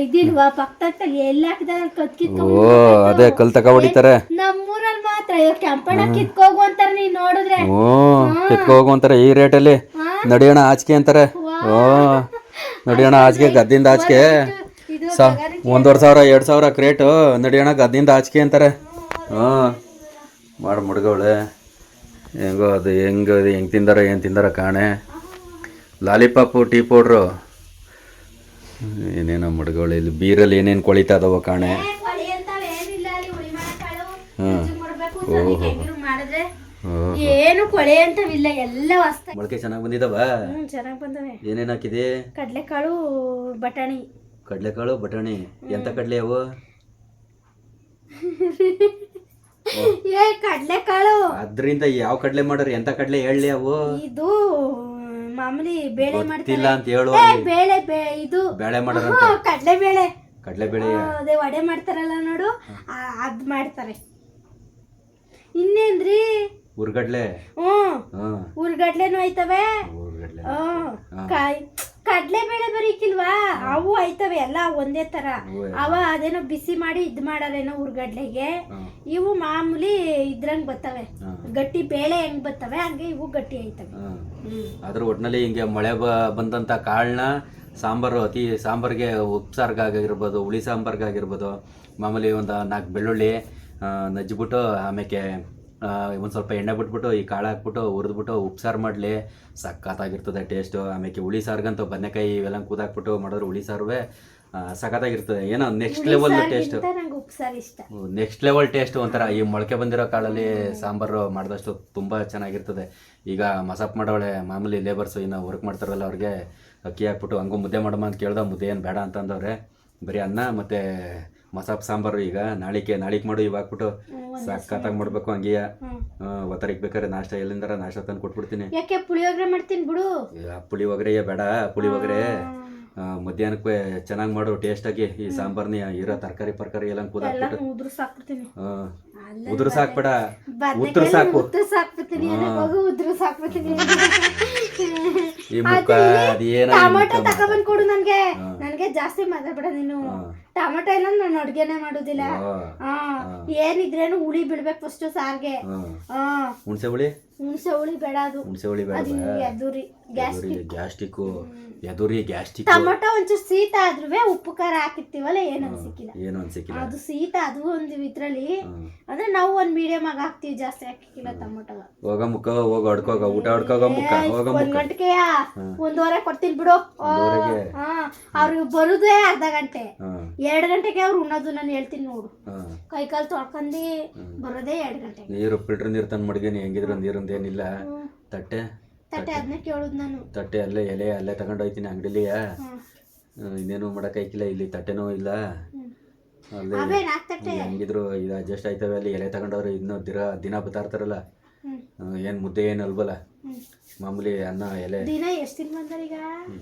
ಇದಿಲ್ವಾ? ಪಕ್ಕದಲ್ಲಿ ಎಲ್ಲಿ ಹಾಕಿದಾರೆ ಕತ್ ಕಿತ್ಕೊಂಡ್ ಓ ಅದೇ ಕಲ್ ತಕ ಹೊಡಿತಾರೆ. ನಮ್ಮೂರಲ್ಲಿ ಮಾತ್ರ ರೇಟ್ ಕೆಂಪಣ್ಣ ಕಿತ್ಕೋಗು ಅಂತಾರ ನೀನ್ ನೋಡಿದ್ರೆ. ಓ ಕಿತ್ಕೊ ಹೋಗು ಅಂತಾರೆ ಈ ರೇಟಲ್ಲಿ. ನಡಿಯೋಣ ಆಚಿಕೆ ಅಂತಾರೆ. ಓ ನಡಿಯೋಣ ಆಚಿಕೆ ಗದ್ದಿಂದ ಆಚಿಕೆ ಸಾ ಒಂದೂವರೆ ಸಾವಿರ ಎರಡು ಸಾವಿರ ಕ್ರೇಟು. ನಡಿಯೋಣ ಗದ್ದಿಂದ ಆಚಿಕೆ ಅಂತಾರೆ. ಹ್ಞೂ ಮಾಡು ಮುಡ್ಗವಳೆ. ಹೆಂಗೋ ಅದು ಹೆಂಗೆ ಅದು ಹೆಂಗೆ ತಿಂದಾರ ಏನು ತಿಂದಾರ ಕಾಣೆ. Lollipop tea powder. ಏನೇನೋ ಮುಡ್ಗವಳೆ ಇಲ್ಲಿ ಬೀರಲ್ಲಿ ಏನೇನು ಕೊಳಿತಾ ಅದಾವ ಕಾಣೆ ಹಾಂ. ಹೆಂಗಿರು ಏನು ಕೊಳೆ ಅಂತವಿಲ್ಲ ಎಲ್ಲ ಹೊಸ್ತ ಮೊಳಕೆ ಚೆನ್ನಾಗಿ ಬಂದಿದಾವ? ಚೆನ್ನಾಗ್ ಬಂದವೆ. ಏನೇನು ಹಾಕಿದೆ? ಕಡಲೆಕಾಳು ಬಟಾಣಿ. ಕಡಲೆಕಾಳು ಬಟಾಣಿ. ಎಂತ ಕಡಲೆ ಅವು? [LAUGHS] ಏ ಕಡ್ಲೆಕಾಳು ಅದ್ರಿಂದ ಯಾವ ಕಡ್ಲೆ ಮಾಡ್ರಿ? ಎಂತ ಕಡ್ಲೆ ಹೇಳಿ ಅವು? ಇದು ಮಾಮೂಲಿ ಬೇಳೆ ಗೊತ್ತಿಲ್ಲ ಮಾಡ್ತಾರೆ ಅಂತ ಹೇಳು ಏ, ಬೇಳೆ ಬೇ- ಇದು. ಬೇಳೆ ಮಾಡ್ರ ಕಡ್ಲೆ ಬೇಳೆ. ಕಡ್ಲೆ ಬೇಳೆ. ಅದೇ ವಡೆ ಮಾಡ್ತಾರಲ್ಲ ನೋಡು. ಆ- ಅದ್ ಮಾಡ್ತಾರೆ. ಇನ್ನೇನ್ರಿ? ಉರ್ಗಡ್ಲೆ. ಹ್ಮ್. ಹಾಂ ಉರ್ಗಡ್ಲೆನೂ ಐತವೆ. ಉರ್ಗಡ್ಲೆ ಹ್ಮ್. ಕಾಯ್ ಕಡ್ಲೆ ಬೇಳೆ ಬರೀಕಿಲ್ವಾ ಅವು ಐತವೆ ಎಲ್ಲ ಒಂದೇ ತರ. ಅವ ಅದೇನೋ ಬಿಸಿ ಮಾಡಿ ಇದ್ ಮಾಡಾರೇನೋ ಉರ್ಗಡ್ಲೆಗೆ. ಇವು ಮಾಮೂಲಿ ಇದ್ರಂಗ್ ಬರ್ತವೆ ಗಟ್ಟಿ ಬೇಳೆ ಹೆಂಗ್ ಬರ್ತವೆ ಹಂಗೆ ಇವು ಗಟ್ಟಿ ಐತವೆ ಅದ್ರ ಒಟ್ನಲ್ಲಿ ಹಿಂಗೆ ಮಳೆ ಬ ಬಂದಂಥ ಕಾಳನ್ನ ಸಾಂಬಾರು ಅತಿ ಸಾಂಬಾರ್ಗೆ ಉಪ್ಸಾರ್ಗಾಗಿರ್ಬೋದು ಹುಳಿ ಸಾಂಬಾರ್ಗಾಗಿರ್ಬೋದು ಮಾಮೂಲಿ ಒಂದು ನಾಲ್ಕು ಬೆಳ್ಳುಳ್ಳಿ ನಜ್ಜಿಬಿಟ್ಟು ಆಮೇಲೆ ಒಂದು ಸ್ವಲ್ಪ ಎಣ್ಣೆ ಬಿಟ್ಬಿಟ್ಟು ಈ ಕಾಳು ಹಾಕ್ಬಿಟ್ಟು ಹುರಿದ್ಬಿಟ್ಟು ಉಪ್ಸಾರು ಮಾಡಲಿ. ಸಖತ್ತಾಗಿರ್ತದೆ ಟೇಸ್ಟು ಆಮೇಲೆ ಹುಳಿ ಸಾರ್ಗಂತೂ ಬದನೆಕಾಯಿ ಇವೆಲ್ಲ ಕೂದಾಕ್ಬಿಟ್ಟು ಮಾಡಿದ್ರೆ ಹುಳಿ ಸಾರುವೆ ಸಖತ್ತಾಗಿರ್ತದೆ. ಏನೋ ನೆಕ್ಸ್ಟ್ ಲೆವೆಲ್ ಟೇಸ್ಟ್ ನಂಗೆ ಉಪ್ಸಾರು ಇಷ್ಟ. ನೆಕ್ಸ್ಟ್ ಲೆವೆಲ್ ಟೇಸ್ಟ್ ಒಂಥರ. ಈ ಮೊಳಕೆ ಬಂದಿರೋ ಕಾಳಲ್ಲಿ ಸಾಂಬಾರು ಮಾಡಿದಷ್ಟು ತುಂಬ ಚೆನ್ನಾಗಿರ್ತದೆ. ಈಗ ಮಸಾಪ್ ಮಾಡೋಳೆ ಮಾಮೂಲಿ ಲೇಬರ್ಸು ಇನ್ನು ವರ್ಕ್ ಮಾಡ್ತಾರಲ್ಲ ಅವ್ರಿಗೆ ಅಕ್ಕಿ ಹಾಕ್ಬಿಟ್ಟು ಹಂಗೂ ಮುದ್ದೆ ಮಾಡಮ್ಮ ಅಂತ ಕೇಳ್ದ ಮುದ್ದೆ ಏನು ಬೇಡ ಅಂತಂದವ್ರೆ ಬರೀ ಅನ್ನ ಮತ್ತು ಮಸಾಪ್ ಸಾಂಬಾರು ಈಗ ನಾಳಿಕೆ ನಾಳಿಗೆ ಮಾಡು ಇವಾಗ ಹಾಕ್ಬಿಟ್ಟು ಸಖತ್ತಾಗಿ ಮಾಡಬೇಕು ಹಂಗೀಯ ಒತ್ತರಿಗೆ ಬೇಕಾದ್ರೆ ನಾಷ್ಟ ಎಲ್ಲಿಂದಾರ ನಾಷ್ಟ ತಂದು ಕೊಟ್ಬಿಡ್ತೀನಿ. ಯಾಕೆ ಪುಳಿಯೋಗರೆ ಮಾಡ್ತೀನಿ ಬಿಡು. ಆ ಪುಳಿ ಒಗರೆ ಬೇಡ ಪುಳಿ ಒಗರೆ. ಮಧ್ಯಾಹ್ನಕ್ಕೆ ಚೆನ್ನಾಗಿ ಮಾಡು ಟೇಸ್ಟಾಗಿ. ಈ ಸಾಂಬಾರ್ನ ಇರೋ ತರಕಾರಿ ಪರ್ಕಾರಿ ಎಲ್ಲ ಕೂದಾಕ್ಬಿಟ್ಟು. ಉದ್ರು ಉದುರು ಸಾಕ್ಬೇಡ ಬದ್ನೆಕಾಯಿ ಸಾಕು ಉದ್ರು ಸಾಕ್ಬಿಡ್ತೀನಿ ಎದಕ್ ಹೋಗು ಉದ್ರು ಸಾಕ್ಬಿಡ್ತೀನಿ ಈ ಮುಖ ಅದೇನ ಟೊಮೊಟೊ ತಗೊಬಂದ್ ಕೊಡು ನನ್ಗೆ. ನನ್ಗೆ ಜಾಸ್ತಿ ಮಾತಾಡ್ಬೇಡ ನೀನು. ಟೊಮೊಟೊ ಇಲ್ಲ ನಾನು ಅಡ್ಗೆನೆ ಮಾಡೋದಿಲ್ಲ. ಹಾ. ಏನಿದ್ರೇನು ಹುಳಿ ಬಿಡ್ಬೇಕು ಫಸ್ಟ್ ಸಾರ್ಗೆ. ಹಾ. ಹುಣಸೆ ಹುಳಿ? ಹುಣಸೆ ಹುಳಿ ಬೇಡ ಅದು. ಹುಣಸೆ ಹುಳಿ ಬೇಡ ಅದು ಗ್ಯಾಸ್ಟ್ರಿಕ್. ಗ್ಯಾಸ್ಟಿಕ್ಕು ಎದುರಿ ಗ್ಯಾಸ್ಟಿಕ್ ಟೊಮೊಟೊ ಒಂಚೂರು ಸೀತ ಆದ್ರೂ ಉಪ್ಪು ಖಾರ ಹಾಕಿರ್ತೀವಲ್ಲ ಏನು ಅನ್ಸಿಕ್ಕಿಲ್ಲ ಏನು ಅನ್ಸಿಕ್ಕಿಲ್ಲ ಅದು ಶೀತ ಅದು ಒಂದು ಇದ್ರಲ್ಲಿ ಅಂದ್ರೆ ನಾವು ಒಂದ್ ಮೀಡಿಯಂ ಆಗಿ ಹಾಕ್ತಿವಿ ಜಾಸ್ತಿ ಹಾಕಿಕ್ಕಿಲ್ಲ ಟೊಮೊಟೊ ಹೋಗ ಮುಖ ಹೋಗ ಹೊಡ್ಕೋಗ ಊಟ ಹೊಡ್ಕೋಗ ಮುಖ ಹೋಗ ಒಂದ್ ಗಂಟೆಯ ಗಂಟೆಗೆಯ ಒಂದೂವರೆ ಕೊಡ್ತೀನಿ ಬಿಡು. ಹಾ. ಅವ್ರಿಗೆ ಬರುದೇ ಅರ್ಧ ಗಂಟೆ. ಎರಡು ಗಂಟೆಗೆ ಅವ್ರು ಉಣ್ಣೋದು ನಾನು ಹೇಳ್ತೀನಿ ನೋಡು. ಕೈ ಕಾಲು ತೊಳ್ಕೊಂಡಿ ಬರೋದೇ ಎರಡ್ ಗಂಟೆ ನೀರು ಫಿಲ್ಟರ್ ನೀರು ತಂದು ಮಡ್ಗೇನಿ ಹೆಂಗಿದ್ರು ನೀರು ಏನಿಲ್ಲ. ತಟ್ಟೆ. ತಟ್ಟೆ ಅದನ್ನ ಕೇಳುದು ನಾನು. ತಟ್ಟೆ ಅಲ್ಲೇ ಎಲೆ ಅಲ್ಲೇ ತಗೊಂಡು ಹೋಗ್ತೀನಿ ಅಂಗಡಿಲಿ. ಇನ್ನೇನು ಮಾಡೋಕ್ಕಾಯ್ಕಿಲ್ಲ ಇಲ್ಲಿ ತಟ್ಟೆನೂ ಇಲ್ಲ. ಅಲ್ಲೇ ಹೆಂಗಿದ್ರು ಇದು ಅಡ್ಜಸ್ಟ್ ಆಯ್ತವೆ ಅಲ್ಲಿ ಎಲೆ ತಗೊಂಡವ್ರು ಇನ್ನೂ ದಿನ ದಿನ ಬರ್ತಾ ಇರ್ತಾರಲ್ಲ ಏನು ಮುದ್ದೆ ಏನು ಅಲ್ವಲ್ಲ? ಮಾಮೂಲಿ ಅನ್ನ ಎಲೆ. ದಿನ ಎಷ್ಟು ದಿನ ಈಗ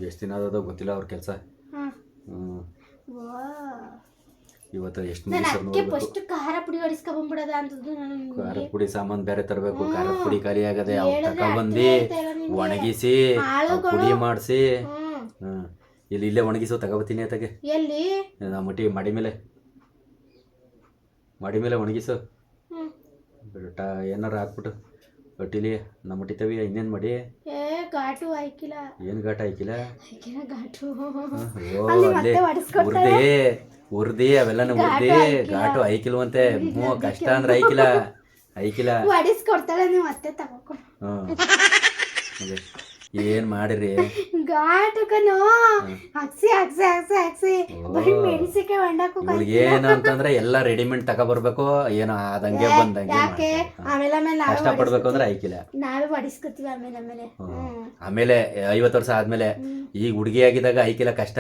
ಎಷ್ಟು ದಿನ ಆದದೋ ಗೊತ್ತಿಲ್ಲ ಅವ್ರ ಕೆಲಸ. ಹಾ. ವಾ ಇವತ್ತು ಎಷ್ಟು ನಾನು ಅದಕ್ಕೆ ಫಸ್ಟ್ ಖಾರ ಪುಡಿ ಹೊಡಿಸ್ಕೊಂಬಂದ್ಬಿಡದ ಅಂತದ್ದು ನಾನು ಖಾರದ ಪುಡಿ ಸಾಮಾನು ಬೇರೆ ತರಬೇಕು ಖಾರ ಪುಡಿ ಖಾಲಿ ಆಗದೆ ಅವು ಹೇಳಿದ್ರೆ ತಗೊಬಂದು ಅರ್ಥ ಇಲ್ಲ ನಿನ್ಗೆ? ಒಣಗಿಸಿ ಅವು ಪುಡಿ ಮಾಡಿಸಿ. ಹ್ಮ್. ಹಾಂ. ಇಲ್ಲಿ ಇಲ್ಲೇ ಒಣಗಿಸು ತಗೋಬತ್ತೀನಿ ಆತಗೆ ಎಲ್ಲಿ? ನಮ್ಮ ಮಟ್ಟಿ ಮಡಿ ಮೇಲೆ. ಮಡಿ ಮೇಲೆ ಒಣಗಿಸು. ಹ್ಮ್. ಟ ಏನಾರು ಹಾಕ್ಬಿಟ್ಟು. ಒಟ್ಟಿಲಿ ನಮ್ಮ ಮುಟ್ಟಿತವಿ ಇನ್ನೇನು ಮಾಡಿ? ಏ ಘಾಟು ಆಯ್ಕಿಲ್ಲ. ಏನು ಘಾಟ ಹಾಕಿಲ್ಲ ಆಯ್ಕಿಲ್ಲ ಘಾಟು. ಓ ಅಲ್ಲಿ ಅಲ್ಲೇ ಮತ್ತೆ ಹೊಡ್ಸ್ಕೊಡ್ತಾರೆ. ಉರ್ದಿ ಅವೆಲ್ಲ ಅವೆಲ್ಲನೂ ಉರ್ದಿ ಘಾಟು ಐಕಿಲ್ವಂತೆ ಹ್ಞೂ ಕಷ್ಟ ಅಂದ್ರೆ ಐಕಿಲ್ಲ ಐಕಿಲ್ಲ ಹೊಡಿಸ್ಕೊಡ್ತಾಳೆ ನೀವು ಮತ್ತೆ ತಗೋಕೊ. ಹ್ಞೂ ಏನು ಮಾಡಿರಿ? [LAUGHS] ಘಾಟು ಕಣೋ ಹಾಕ್ಸಿ ಹಾಕ್ಸಿ ಹಾಕ್ಸಿ ಹಾಕ್ಸಿ ಬರೀ ಮೆಣಸಿಕೆ ಹೊಂಡಕ್ಕೂ ಇವಳಿಗೆ ಏನು ಅಂತಂದ್ರೆ ಎಲ್ಲ ರೆಡಿಮೇಡ್ ತಗೊಬರ್ಬೇಕು ಏನೋ ಅದಂಗೆ ಬಂದಂಗೆ ಯಾಕೆ? ಆಮೇಲೆ ಆಮೇಲೆ ಕಷ್ಟ ಪಡ್ಬೇಕು ಅಂದ್ರೆ ಐಕಿಲ್ಲ ನಾವೇ ಬಡಿಸ್ಕೊತೀವಿ ಆಮೇಲೆ ಆಮೇಲೆ. ಐವತ್ತು ವರ್ಷ ಆದ್ಮೇಲೆ ಈ ಹುಡುಗಿ ಆಗಿದಾಗ ಐಕಿಲ್ಲ ಕಷ್ಟ.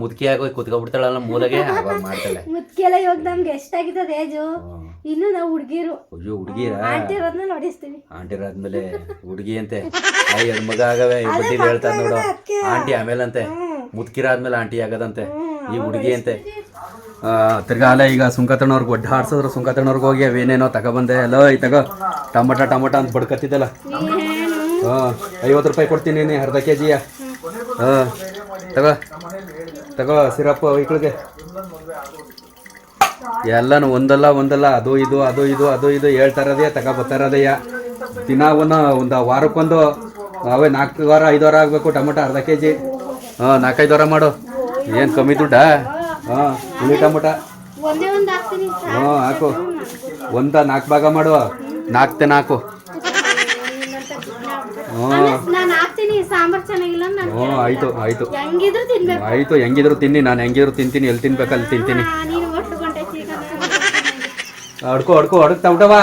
ಮುದುಕಿ ಆಗೋಗಿ ಕುತ್ಕೊಬಿಡ್ತಾಳಲ್ಲ ಮೂಲಗೆ ಅವಾಗ ಮಾಡ್ತಾಳೆ ಮುದ್ಕೆಲ್ಲ ಇವಾಗ ನಮ್ಗೆ ಎಷ್ಟಾಗಿದ್ದದ ಏಜು. ಇನ್ನು ನಾವು ಹುಡ್ಗಿರು. ಅಯ್ಯೋ ಹುಡುಗಿರ? ಆಂಟಿ ನೋಡಿಸ್ತೀವಿ. ಹೊಡಿಸ್ತೀವಿ ಆಂಟಿರಾದ್ಮೇಲೆ ಹುಡುಗಿ ಅಂತೆ. ಐ ಮಗ ಆಗವೆ. ಹೇಳ್ತಾರ ನೋಡು. ಆಂಟಿ ಆಮೇಲಂತೆ ಅಂತೆ ಮುದ್ಕಿರಾದ್ಮೇಲೆ ಆಂಟಿ ಆಗದಂತೆ ಈ ಹುಡುಗಿ ಅಂತೆ ತಿರ್ಗಾಲ ಈಗ ಸುಂಕತಣ್ಣವ್ರಿಗೆ ಒಡ್ಡ ಹಾಡ್ಸಿದ್ರು ಸುಂಕತಣ್ಣವ್ರಿಗೆ ಹೋಗಿ ಅವೇನೇನೋ ತಗೊಬಂದೆ ಅಲ್ಲೋ ಈ ತಗೋ ಟಮಟ ಟಮಟ ಅಂತ ಬಡ್ಕತ್ತಿದ್ದಲ್ಲ. ಹಾಂ ಐವತ್ತು ರೂಪಾಯಿ ಕೊಡ್ತೀನಿ ನೀನು ಅರ್ಧ ಕೆ ಜಿಯ ಹಾಂ ತಗೋ ತಗೋ ಸಿರಪ್ ಇಕ್ಳಿಗೆ ಎಲ್ಲನೂ ಒಂದಲ್ಲ ಒಂದಲ್ಲ ಅದು ಇದು ಅದು ಇದು ಅದು ಇದು ಹೇಳ್ತಾರದೆಯಾ ತಗೋ ಬರ್ತಾರದಯ್ಯ ದಿನ ಒಂದು ಒಂದು ವಾರಕ್ಕೊಂದು ಅವೇ ನಾಲ್ಕು ವಾರ ಐದು ವಾರ ಆಗಬೇಕು ಟೊಮೊಟೊ ಅರ್ಧ ಕೆ ಜಿ ಹಾಂ ನಾಲ್ಕೈದು ವಾರ ಮಾಡು. ಏನು ಕಮ್ಮಿ ದುಡ್ಡಾ? ಹಾಂ ಹುಳಿ ಟೊಮೊಟ. ಹ್ಞೂ ಹಾಕು. ಒಂದ ನಾಲ್ಕು ಭಾಗ ಮಾಡು ನಾಲ್ಕತೆ ನಾಲ್ಕು. ಹ್ಞೂ ಆಯ್ತು ಆಯಿತು ಆಯಿತು. ಹೆಂಗಿದ್ರು ತಿನ್ಬೇಕು. ಆಯಿತು ಹೆಂಗಿದ್ರು ತಿನ್ನಿ. ನಾನು ಹೆಂಗಿದ್ರು ತಿಂತೀನಿ. ಎಲ್ಲಿ ತಿನ್ಬೇಕಲ್ಲಿ ತಿಂತೀನಿ. ಅಡ್ಕೋ ಅಡ್ಕೋ ಅಡಕ್ ತಗೊಟವಾ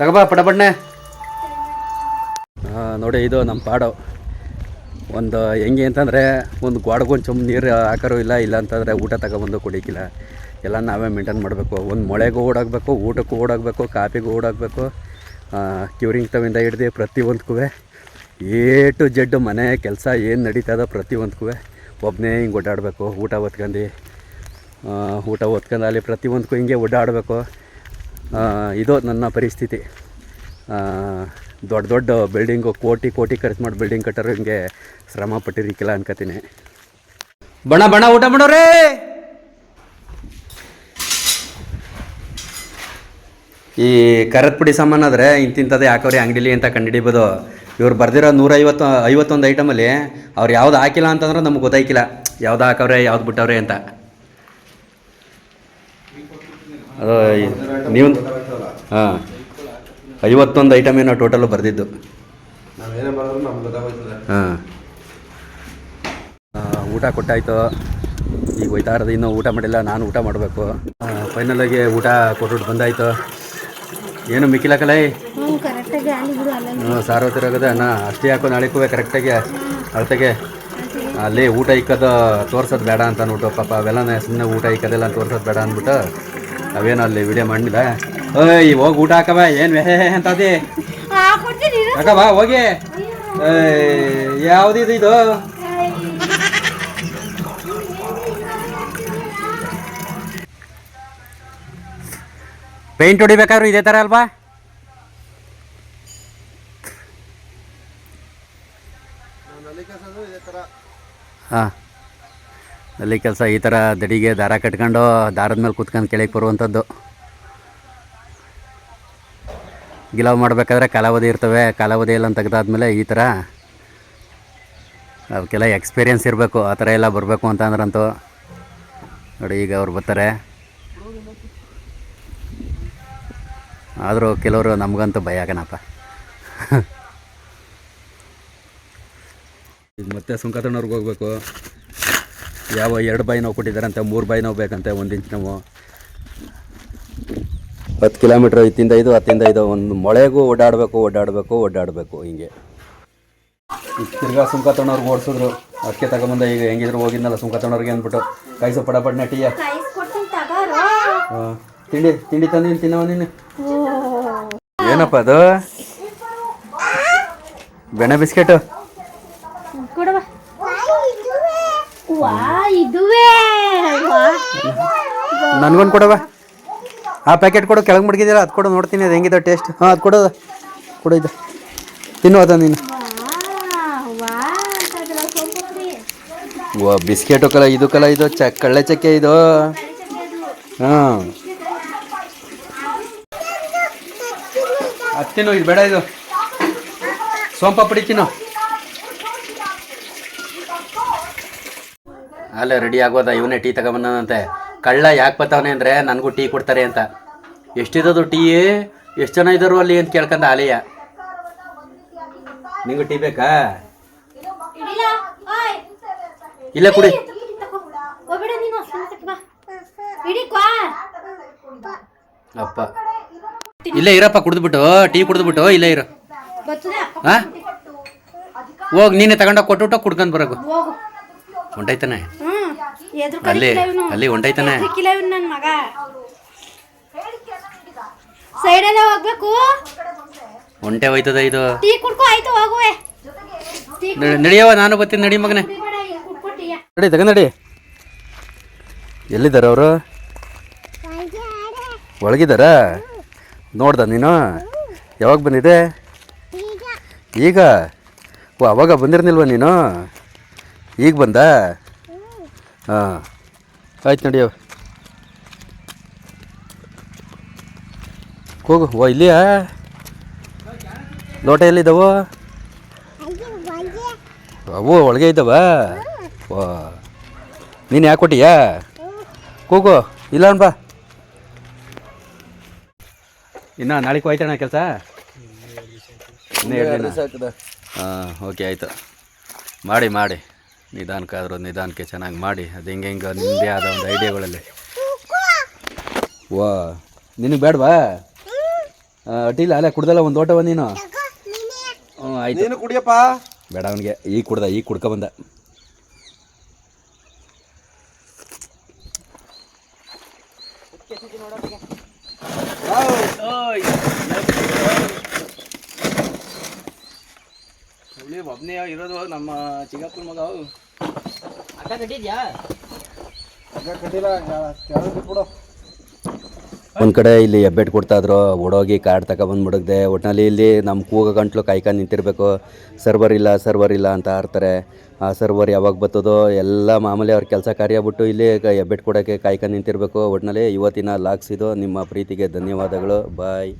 ತಗೋಬಾ ಪಟಪಟ್ನೆ. ನೋಡಿ, ಇದು ನಮ್ಮ ಪಾಡು. ಒಂದು ಹೆಂಗೆ ಅಂತಂದರೆ, ಒಂದು ಗೋಡಗೊಂದು ಚುಮ್ ನೀರು ಹಾಕೋರು ಇಲ್ಲ ಇಲ್ಲ ಅಂತಂದರೆ ಊಟ ತಗೊಬಂದು ಕುಡಿಕಿಲ್ಲ. ಎಲ್ಲ ನಾವೇ ಮೇಂಟೈನ್ ಮಾಡಬೇಕು. ಒಂದು ಮೊಳೆಗೂ ಓಡಾಗಬೇಕು ಊಟಕ್ಕೂ ಓಡಾಗಬೇಕು ಕಾಫಿಗೂ ಓಡಾಗಬೇಕು ಕ್ಯೂರಿಂಗ್ ತವಿಂದ ಹಿಡ್ದು ಪ್ರತಿಯೊಂದಕ್ಕೂ ಏ ಟು ಜಡ್ಡು ಮನೆ ಕೆಲಸ ಏನು ನಡೀತದ ಪ್ರತಿಯೊಂದಕ್ಕೂ ಒಬ್ಬನೇ ಹಿಂಗೆ ಓಡಾಡಬೇಕು, ಊಟ ಹೊತ್ಕೊಂಡು. ಊಟ ಹೊತ್ಕೊಂಡು ಅಲ್ಲಿ ಪ್ರತಿಯೊಂದಕ್ಕೂ ಹಿಂಗೆ ಓಡಾಡಬೇಕು. ಇದು ನನ್ನ ಪರಿಸ್ಥಿತಿ. ದೊಡ್ಡ ದೊಡ್ಡ ಬಿಲ್ಡಿಂಗು ಕೋಟಿ ಕೋಟಿ ಖರ್ಚು ಮಾಡಿ ಬಿಲ್ಡಿಂಗ್ ಕಟ್ಟೋರು ಹಿಂಗೆ ಶ್ರಮ ಪಟ್ಟಿರಿಕ್ಕಿಲ್ಲ ಅನ್ಕೋತೀನಿ. ಬಣ ಬಣ ಊಟ ಮಾಡೋರೇ! ಈ ಕರದ ಪುಡಿ ಸಾಮಾನು ಆದರೆ ಇಂತಿಂಥದ್ದೇ ಯಾಕವ್ರಿ ಅಂಗಡಿಲಿ ಅಂತ ಕಂಡುಹಿಡಿಬೋದು. ಇವ್ರು ಬರ್ದಿರೋ ನೂರೈವತ್ತು, ಐವತ್ತೊಂದು ಐಟಮಲ್ಲಿ ಅವ್ರು ಯಾವ್ದು ಹಾಕಿಲ್ಲ ಅಂತಂದ್ರೆ ನಮ್ಗೆ ಗೊತ್ತಾಯ್ಕಿಲ್ಲ. ಯಾವ್ದು ಹಾಕವ್ರೆ, ಯಾವ್ದು ಬಿಟ್ಟವ್ರೆ ಅಂತ. ಅದು ನೀವು ಹಾಂ. ಐವತ್ತೊಂದು ಐಟಮ್ ಏನೋ ಟೋಟಲು ಬರೆದಿದ್ದು. ಹಾಂ. ಊಟ ಕೊಟ್ಟಾಯ್ತು. ಈಗ ಹೋಯ್ತಾ ಇರೋದು ಇನ್ನೂ ಊಟ ಮಾಡಿಲ್ಲ ನಾನು ಊಟ ಮಾಡಬೇಕು. ಫೈನಲಾಗಿ ಊಟ ಕೊಟ್ಬಿಟ್ಟು ಬಂದಾಯ್ತು. ಏನು ಮಿಕ್ಕಿಲ್ಲ ಕಲೈ? ಕರೆಕ್ಟಾಗಿ ಅಲ್ಲಿ ಬಿಡು ಅಲ್ಲ ಹ್ಞೂ ಸಾರು ತಿರೋಗದೆ ಅಣ್ಣ. ಅಷ್ಟೇ ಹಾಕೋ ನಾಳೆಗೂ ಕರೆಕ್ಟಾಗಿ ಅಳತೆಗೆ. ಅಲ್ಲಿ ಊಟ ಇಕ್ಕೋದು ತೋರ್ಸೋದು ಬೇಡ ಅಂತ ಅನ್ಬಿಟ್ಟು ಪಾಪ ಅವೆಲ್ಲ ಸುಮ್ಮನೆ ಊಟ ಇಕ್ಕೋದೆಲ್ಲ ತೋರ್ಸೋದು ಬೇಡ ಅಂದ್ಬಿಟ್ಟು ಅವೇನು ಅಲ್ಲಿ ವಿಡಿಯೋ ಮಾಡಿಲ್ಲ ಓಯ್ ಹೋಗಿ ಊಟ ಹಾಕಬ ಏನ್ ವೇ ಅಂತದಿ. ಹಾಕವ ಹೋಗಿ. ಏಯ್, ಯಾವ್ದಿದು ಇದು ಪೇಂಟ್ ಹೊಡಿಬೇಕಾದ್ರು ಇದೇ ಥರ ಅಲ್ವಾ? ಹಾಂ. ಅಲ್ಲಿ ಕೆಲಸ ಈ ಥರ ದಡಿಗೆ ದಾರ ಕಟ್ಕೊಂಡು ದಾರದ ಮೇಲೆ ಕುತ್ಕೊಂಡು ಕೆಳಗೆ ಬರುವಂಥದ್ದು. ಗಿಲಾವ್ ಮಾಡಬೇಕಾದ್ರೆ ಕಾಲಾವಧಿ ಇರ್ತವೆ, ಕಾಲಾವಧಿ ಎಲ್ಲ ತೆಗೆದಾದ್ಮೇಲೆ ಈ ಥರ ಅವಕ್ಕೆಲ್ಲ ಎಕ್ಸ್ಪೀರಿಯೆನ್ಸ್ ಇರಬೇಕು, ಆ ಥರ ಎಲ್ಲ ಬರಬೇಕು ಅಂತ ಅಂದ್ರಂತೂ. ನೋಡಿ, ಈಗ ಅವ್ರು ಬರ್ತಾರೆ. ಆದರೂ ಕೆಲವರು ನಮಗಂತೂ ಭಯ ಆಗನಪ್ಪ ಈಗ ಮತ್ತೆ ಸುಂಕತಣ್ಣವ್ರಿಗೆ ಹೋಗ್ಬೇಕು. ಯಾವ ಎರಡು ಬಾಯಿ ನೋವು ಅಂತ ಮೂರು ಬಾಯಿ ನೋವು ಬೇಕಂತೆ ಒಂದು ಇಂಚ್ ನೋವು. ಹತ್ತು ಕಿಲೋಮೀಟ್ರ್ ಇತ್ತಿಂದ ಇದು ಹತ್ತಿಂದ ಇದು ಒಂದು ಮೊಳೆಗೂ ಓಡಾಡಬೇಕು ಓಡಾಡಬೇಕು ಓಡಾಡಬೇಕು ಹಿಂಗೆ. ತಿರ್ಗಾ ಸುಂಕ ತಣ್ಣವ್ರಿಗೆ ಓಡಿಸಿದ್ರು. ಅದಕ್ಕೆ ತಗೊಂಬಂದ ಈಗ ಹೆಂಗಿದ್ರು ಹೋಗಿದ್ನಲ್ಲ ಸುಂಕ ತಣ್ಣವ್ರಿಗೆ ಅಂದ್ಬಿಟ್ಟು. ಕೈಸು ಪಡ ಪಡ್ನ ಟೀಯ ತಿಂಡಿ ತಿಂಡಿ ತಂದಿನ ತಿನ್ನವ ನೀನು. ಏನಪ್ಪ ಅದು? ಬೆಣ್ಣೆ ಬಿಸ್ಕೆಟು? ನನಗೊಂದು ಕೊಡವ ಆ ಪ್ಯಾಕೆಟ್ ಕೊಡು ಕೆಳಗೆ ಮುಡ್ಗಿದ್ದೀರ ಅದು ಕೊಡು ನೋಡ್ತೀನಿ ಅದು ಹೆಂಗಿದೆ ಟೇಸ್ಟ್ ಹಾಂ ಅದು ಕೊಡು ಕೊಡು ಇದು. ತಿನ್ನು ಅದ ನೀನು. ಓ ಬಿಸ್ಕೆಟು ಕಲ ಇದು ಕಲ ಇದು ಚ ಕಳ್ಳೆ ಚಕ್ಕೆ ಇದು. ಹಾಂ. ಅದು ತಿನ್ನು ಇದು ಬೇಡ ಇದು. ಸೋಂಪಾಪುಡಿ ತಿನ್ನು. ಅಲ್ಲೇ ರೆಡಿ ಆಗೋದ ಇವನೇ ಟೀ ತಗೊಂಬಂದಂತೆ ಕಳ್ಳ ಯಾಕೆ ಬರ್ತಾವನೆ ಅಂದರೆ ನನಗೂ ಟೀ ಕೊಡ್ತಾರೆ ಅಂತ. ಎಷ್ಟಿದ್ದು ಟೀ? ಎಷ್ಟು ಜನ ಇದ್ದಾರು ಅಲ್ಲಿ ಅಂತ ಕೇಳ್ಕೊಂಡ ಆಲಿಯ. ನಿಂಗೂ ಟೀ ಬೇಕಾ? ಇಲ್ಲ ಕುಡಿ. ಅಪ್ಪ. ಇಲ್ಲೇ ಇರಪ್ಪ ಕುಡಿದ್ಬಿಟ್ಟು. ಟೀ ಕುಡಿದ್ಬಿಟ್ಟು ಇಲ್ಲೇ ಇರೋ. ಹಾಂ ಹೋಗಿ ನೀನೆ ತಗೊಂಡೋಗಿ ಕೊಟ್ಬಿಟ್ಟು ಕುಡ್ಕೊಂಡು ಬರೋಕು ಹೊಂಟೈತಾನೆ ಅಲ್ಲಿ ಅಲ್ಲಿ ಹೊಂಟೈತಾನೆ ನನ್ನ ಮಗ. ಸೈಡಲ್ಲೇ ಹೋಗ್ಬೇಕು? ಹೊಂಟೆ ಹೋಯ್ತದ ಇದು. ಟೀ ಕುಡ್ಕೊ ಆಯ್ತು ಹೋಗುವೆ. ನಡಿಯವ ನಾನು ಬರ್ತೀನಿ ನಡಿ ಮಗನೇ. ನಡಿ ತಗ ನಡಿ. ಎಲ್ಲಿದ್ದಾರೆ ಅವರು? ಒಳಗಿದ್ದಾರ? ನೋಡ್ದ ನೀನು? ಯಾವಾಗ ಬಂದಿದೆ ಈಗ? ಓ ಅವಾಗ ಬಂದಿರ್ನಿಲ್ವ ನೀನು? ಈಗ ಬಂದ? ಹಾಂ. ಆಯ್ತು ನಡಿಯವ ಹೋಗು. ಓ ಇಲ್ಲಿಯಾ? ಲೋಟ ಎಲ್ಲಿದ್ದಾವು ಅವು ಒಳಗೆ ಇದ್ದಾವ ಓ. ನೀನು ಯಾಕೆ ಕೊಟ್ಟಿಯಾ? ಕೂಗು ಇಲ್ಲ ಬಾ ಇನ್ನು ನಾಳೆಗೆ ಹೋಯ್ತಣ್ಣ ಕೆಲಸ? ಇನ್ನೂ ಎರಡು ದಿನ. ಹಾಂ ಓಕೆ ಆಯಿತು. ಮಾಡಿ ಮಾಡಿ. ನಿಧಾನಕ್ಕಾದ್ರೂ ನಿಧಾನಕ್ಕೆ ಚೆನ್ನಾಗಿ ಮಾಡಿ. ಅದು ಹೆಂಗೆ ಹೆಂಗೆ ನಿಮ್ಮದೇ ಆದ ಒಂದು ಐಡಿಯಾಗಳಲ್ಲಿ. ವಾ ನಿನಗೆ ಬೇಡವಾ? ಅಡ್ಡಿಲ್ಲ ಅಲ್ಲೇ ಕುಡ್ದಲ್ಲ ಒಂದು ಓಟವ ನೀನು? ಹ್ಞೂ ಆಯ್ತು. ನೀನು ಕುಡಿಯಪ್ಪ. ಬೇಡ ಅವನಿಗೆ. ಈಗ ಕುಡ್ದ ಈಗ ಕುಡ್ಕೊ ಬಂದ. ಒಬ್ಬನೇ ಇರೋದು ನಮ್ಮ ಚಿಕ್ಕಪ್ಪನ ಮಗ. ಅವು ಅಕ್ಕ ಕಟ್ಟಿದ್ಯಾ? ಕಟ್ಟಿಲ್ಲ ಕೆಳಗೆ ಕೊಡು. ಒಂದು ಕಡೆ ಇಲ್ಲಿ ಹೆಬ್ಬೆಟ್ಟು ಕೊಡ್ತಾ ಇದ್ರು ಓಡೋಗಿ ಕಾರ್ಡ್ ತಗೊಬಂದ್ಬಿಡಗ್ದೆ ಒಟ್ಟಿನಲ್ಲಿ ಇಲ್ಲಿ ನಮ್ಮ ಕೂಗ ಗಂಟ್ಲು ಕಾಯ್ಕೊಂಡು ನಿಂತಿರಬೇಕು. ಸರ್ವರ್ ಇಲ್ಲ ಸರ್ವರ್ ಇಲ್ಲ ಅಂತ ಆಡ್ತಾರೆ. ಆ ಸರ್ವರ್ ಯಾವಾಗ ಬರ್ತದೋ ಎಲ್ಲ ಮಾಮೂಲಿ ಅವ್ರ ಕೆಲಸ ಕಾರ್ಯ ಬಿಟ್ಟು ಇಲ್ಲಿ ಎಬ್ಬೆಟ್ ಕೊಡಕ್ಕೆ ಕೊಡೋಕ್ಕೆ ಕಾಯ್ಕೊಂಡು ನಿಂತಿರಬೇಕು. ಒಟ್ಟಿನಲ್ಲಿ ಇವತ್ತಿನ ಲಾಕ್ಸ್ ಇದು ನಿಮ್ಮ ಪ್ರೀತಿಗೆ ಧನ್ಯವಾದಗಳು. ಬಾಯ್